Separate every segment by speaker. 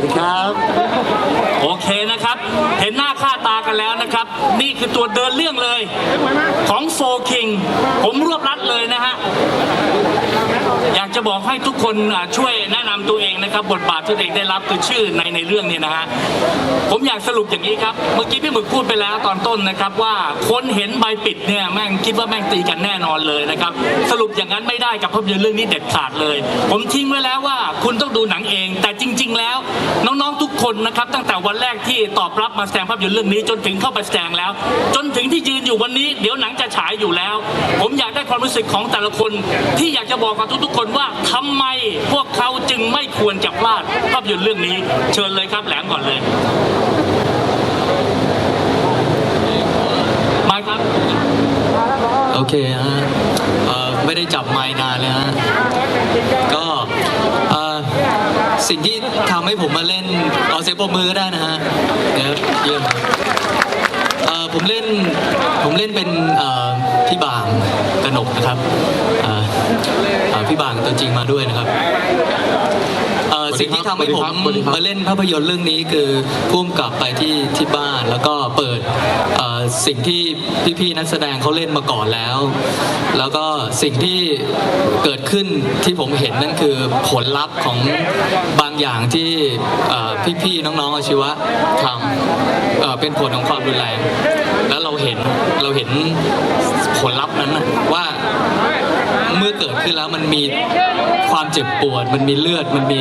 Speaker 1: วัสดีครับ
Speaker 2: โอเคนะครับ เห็นหน้าค่าตากันแล้วนะครับ นี่คือตัวเดินเรื่องเลย ของโฟคิง ผมรวบรัดเลยนะฮะ อยากจะบอกให้ทุกคนช่วยแนะนำตัว นะครับบทบาทที่ตัวเองได้รับคือชื่อในในเรื่องนี้นะฮะผมอยากสรุปอย่างนี้ครับเมื่อกี้พี่หมึกพูดไปแล้วตอนต้นนะครับว่าคนเห็นใบปิดเนี่ยแม่งคิดว่าแม่งตีกันแน่นอนเลยนะครับสรุปอย่างนั้นไม่ได้กับภาพยนตร์เรื่องนี้เด็ดขาดเลย ผมทิ้งไว้แล้วว่าคุณต้องดูหนังเอง แต่จริง ๆ แล้ว น้องๆทุกคนนะครับ ตั้งแต่วันแรกที่ตอบรับมาแสดงภาพยนตร์เรื่องนี้จนถึงเข้าไปแสดงแล้ว จนถึงที่ยืนอยู่วันนี้ เดี๋ยวหนังจะฉายอยู่แล้ว ผมอยากได้ความรู้สึกของแต่ละคน ที่อยากจะบอกกับทุกๆ คนว่าทำไมพวกเขาจึงไม่ควรจะพลาดภาพยนตร์เรื่องนี้ เชิญเลยครับแหลมก่อนเลยมาครับ
Speaker 3: โอเคฮะไม่ได้จับไม้นานเลยฮะก็สิ่งที่ ทำให้ผมมาเล่นเอาเสียงปรบมือก็ได้นะฮะเดี๋ยวเยี่ยมเอ่อผมเล่นผมเล่นเป็นเอ่อพี่บางกนกนะครับเอ่อเอ่อพี่บางตัวจริงมาด้วยนะครับเอ่อสิ่งที่ทำให้ผมมาเล่นภาพยนตร์เรื่องนี้คือพุ่มกลับไปที่ที่บ้านแล้วก็เปิดเอ่อสิ่งที่พี่ๆนักแสดงเขาเล่นมาก่อนแล้ว แล้วก็สิ่งที่เกิดขึ้นที่ผมเห็นนั่นคือผลลัพธ์ของบาง อย่างที่พี่ๆน้องๆอาชีวะทำเเป็นผลของความรุนแรง แล้วเราเห็นเราเห็นผลลัพธ์นั้นนะว่าเมื่อเกิดขึ้นแล้วมันมีความเจ็บปวด มันมีเลือดมันมี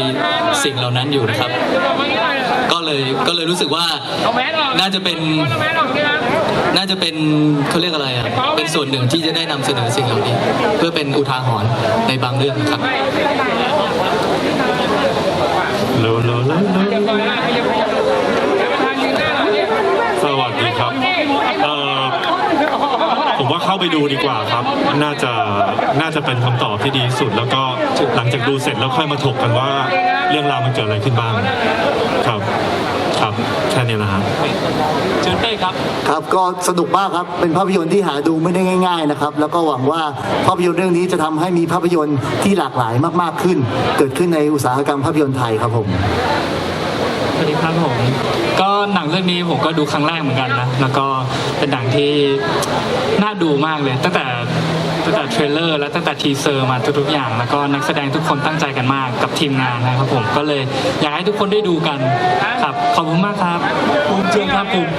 Speaker 3: สิ่งเหล่านั้นอยู่นะครับ ก็เลยก็เลยรู้สึกว่าน่าจะเป็นน่าจะเป็นเขาเรียกอะไรอะ เป็นส่วนหนึ่งที่จะได้นำเสนอสิ่งเหล่านี้ เพื่อเป็นอุทาหรณ์ในบางเรื่องนะครับ
Speaker 4: โลโลโลโลสวัสดีครับเอ่อผม ว่าเข้าไปดูดีกว่าครับ น่าจะน่าจะเป็นคำตอบที่ดีที่สุด แล้วก็หลังจากดูเสร็จแล้วค่อยมาถกกันว่าเรื่องราวมันเกิดอะไรขึ้นบ้างครับครับแค่นี้นะฮะ
Speaker 2: เชิญเต้ครับ
Speaker 1: ครับก็สนุกมากครับเป็นภาพยนตร์ที่หาดูไม่ได้ง่าย ๆนะครับ แล้วก็หวังว่าภาพยนตร์เรื่องนี้จะทำให้มีภาพยนตร์ที่หลากหลายมากๆขึ้น เกิดขึ้นในอุตสาหกรรมภาพยนตร์ไทยครับผม
Speaker 5: สวัส ดีครับผม ก็หนังเรื่องนี้ผมก็ดูครั้งแรกเหมือนกันนะ แล้วก็เป็นหนังที่น่าดูมากเลย ตั้งแต่ตั้งแต่เทรลเลอร์และตั้งแต่ทีเซอร์มาทุกๆอย่าง แล้วก็นักแสดงทุกคนตั้งใจกันมากกับทีมงานนะครับผม ก็เลยอยากให้ทุกคนได้ดูกันครับ ขอบคุณมากครับภูมิเชิญครับภูมิ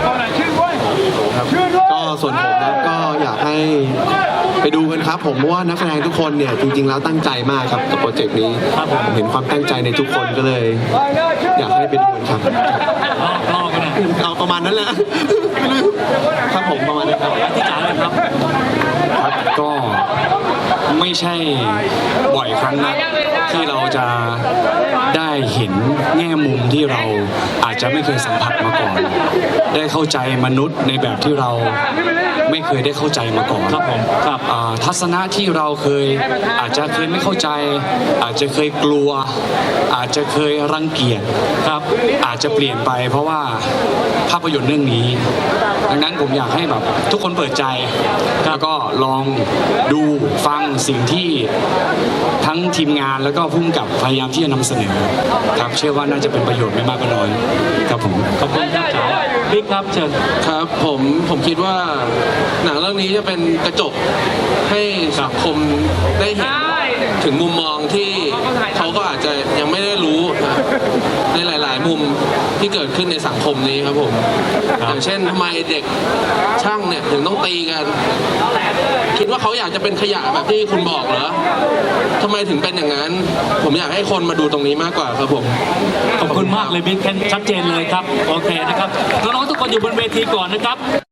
Speaker 6: ก็ส่วนผม ไปดูกันครับ ผมเพราะว่านักแสดงทุกคนเนี่ยจริงๆแล้วตั้งใจมากครับกับโปรเจกต์นี้
Speaker 2: ครับผม
Speaker 6: ผมเห็นความตั้งใจในทุกคนก็เลย อยากให้ไปดูกันครับ
Speaker 2: รอบรอบกันนะ
Speaker 6: เอาประมาณนั้นแหละครับผมประมาณนั้นครับ
Speaker 2: ที่จ๋าเลยครับ
Speaker 7: ครับก็ไม่ใช่บ่อยครั้งนะที่เราจะได้เห็นแง่มุมที่เราอาจจะไม่เคยสัมผัสมาก่อน ได้เข้าใจมนุษย์ในแบบที่เรา ไม่เคยได้เข้าใจมาก่อน
Speaker 2: ครับผมครับ
Speaker 7: อ่าทัศนะที่เราเคยอาจจะเคยไม่เข้าใจ อาจจะเคยกลัว อาจจะเคยรังเกียจครับอาจจะเปลี่ยนไปเพราะว่าภาพยนตร์เรื่องนี้ ดังนั้นผมอยากให้แบบทุกคนเปิดใจแล้วก็ลองดูฟังสิ่งที่ทั้งทีมงานแล้วก็พุ่มกับพยายามที่จะนำเสนอครับเชื่อว่าน่าจะเป็นประโยชน์ไม่มากก็น้อยครับผม
Speaker 2: ขอบคุณครับจ๋า บิ๊กครับเชิญ
Speaker 8: ครับผมผมคิดว่าหนังเรื่องนี้จะเป็นกระจกให้สังคมได้เห็นถึงมุมมองที่เขาก็อาจจะยังไม่ได้รู้นะในหลาย ๆ มุม ที่เกิดขึ้นในสังคมนี้ครับผมอย่างเช่นทำไมเด็กช่างเนี่ยถึงต้องตีกัน คิดว่าเขาอยากจะเป็นขยะแบบที่คุณบอกเหรอทำไมถึงเป็นอย่างนั้น ผมอยากให้คนมาดูตรงนี้มากกว่าครับผม
Speaker 2: ขอบคุณมากเลยบิ๊กแค่ชัดเจนเลยครับ โอเคนะครับน้องๆทุกคนอยู่บนเวทีก่อนนะครับ